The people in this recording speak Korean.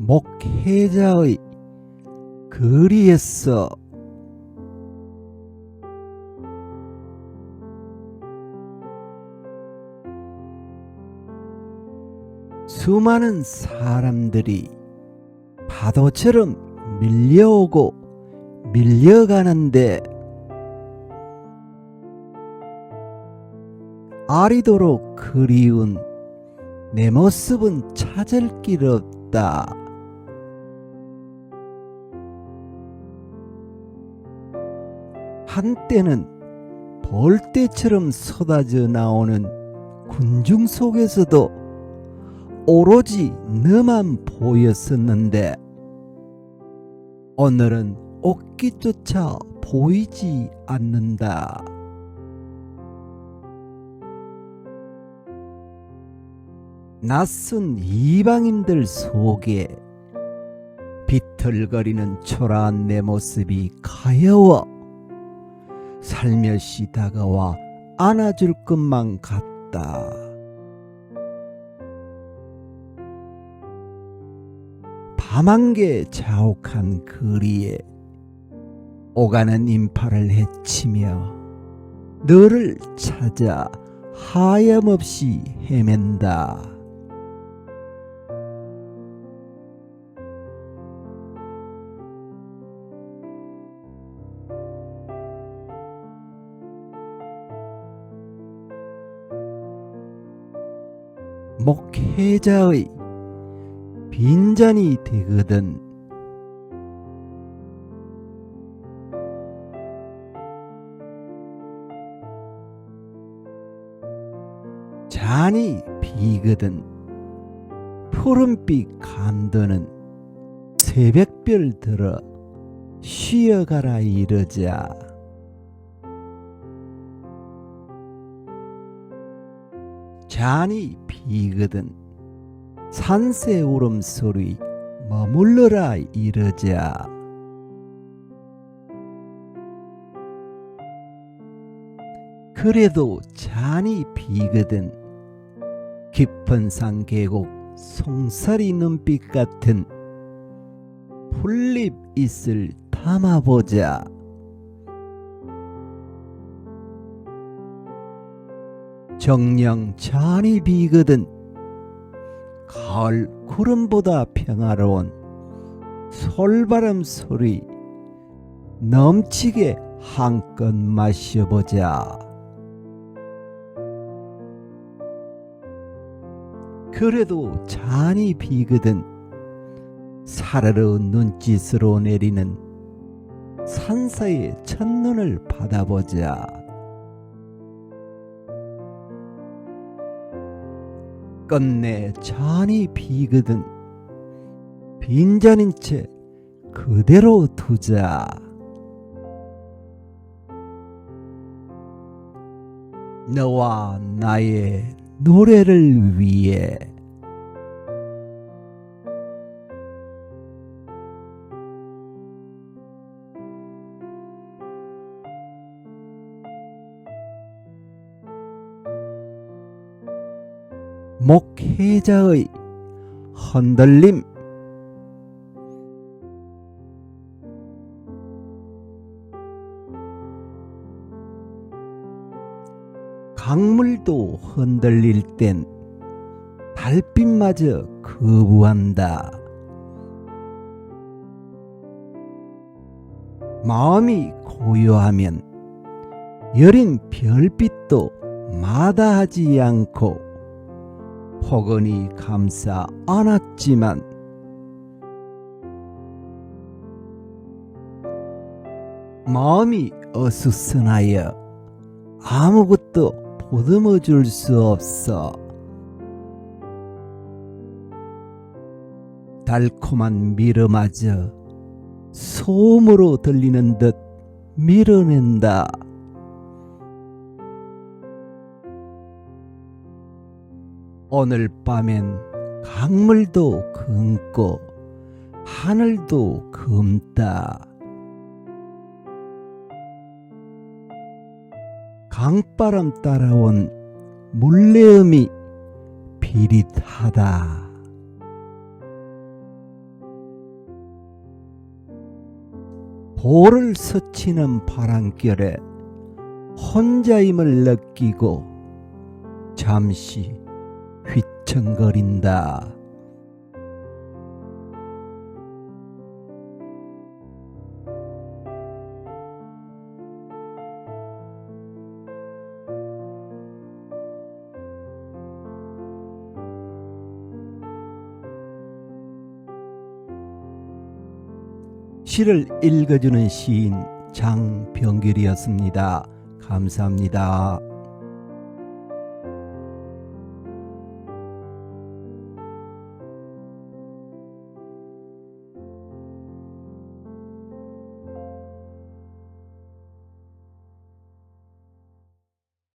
목회자의 거리에서 수많은 사람들이 파도처럼 밀려오고 밀려가는데 아리도록 그리운 내 모습은 찾을 길 없다. 한때는 벌떼처럼 쏟아져 나오는 군중 속에서도 오로지 너만 보였었는데 오늘은 옷깃조차 보이지 않는다. 낯선 이방인들 속에 비틀거리는 초라한 내 모습이 가여워 살며시 다가와 안아줄 것만 같다. 밤한개 자욱한 거리에 오가는 인파를 헤치며 너를 찾아 하염없이 헤맨다. 목회자의 빈잔이 되거든. 잔이 비거든. 푸른빛 감도는 새벽별 들어 쉬어가라 이러자 잔이 비거든. 산새 울음소리 머물러라 이러자. 그래도 잔이 비거든. 깊은 산 계곡 송사리 눈빛 같은 풀립 있을 담아보자 정령 잔이 비거든 가을 구름보다 평화로운 솔바람 소리 넘치게 한껏 마셔보자. 그래도 잔이 비거든 사르르 눈짓으로 내리는 산사의 첫눈을 받아보자. 끝내 잔이 비거든. 빈잔인 채 그대로 두자. 너와 나의 노래를 위해 목회자의 흔들림 강물도 흔들릴 땐 달빛마저 거부한다. 마음이 고요하면 여린 별빛도 마다하지 않고 포근히 감싸 안았지만 마음이 어수선하여 아무것도 보듬어 줄 수 없어 달콤한 미러마저 소음으로 들리는 듯 밀어낸다. 오늘 밤엔 강물도 금고 하늘도 금다. 강바람 따라온 물레음이 비릿하다. 볼을 스치는 바람결에 혼자임을 느끼고 잠시 휘청거린다. 시를 읽어주는 시인 장병길이었습니다. 감사합니다.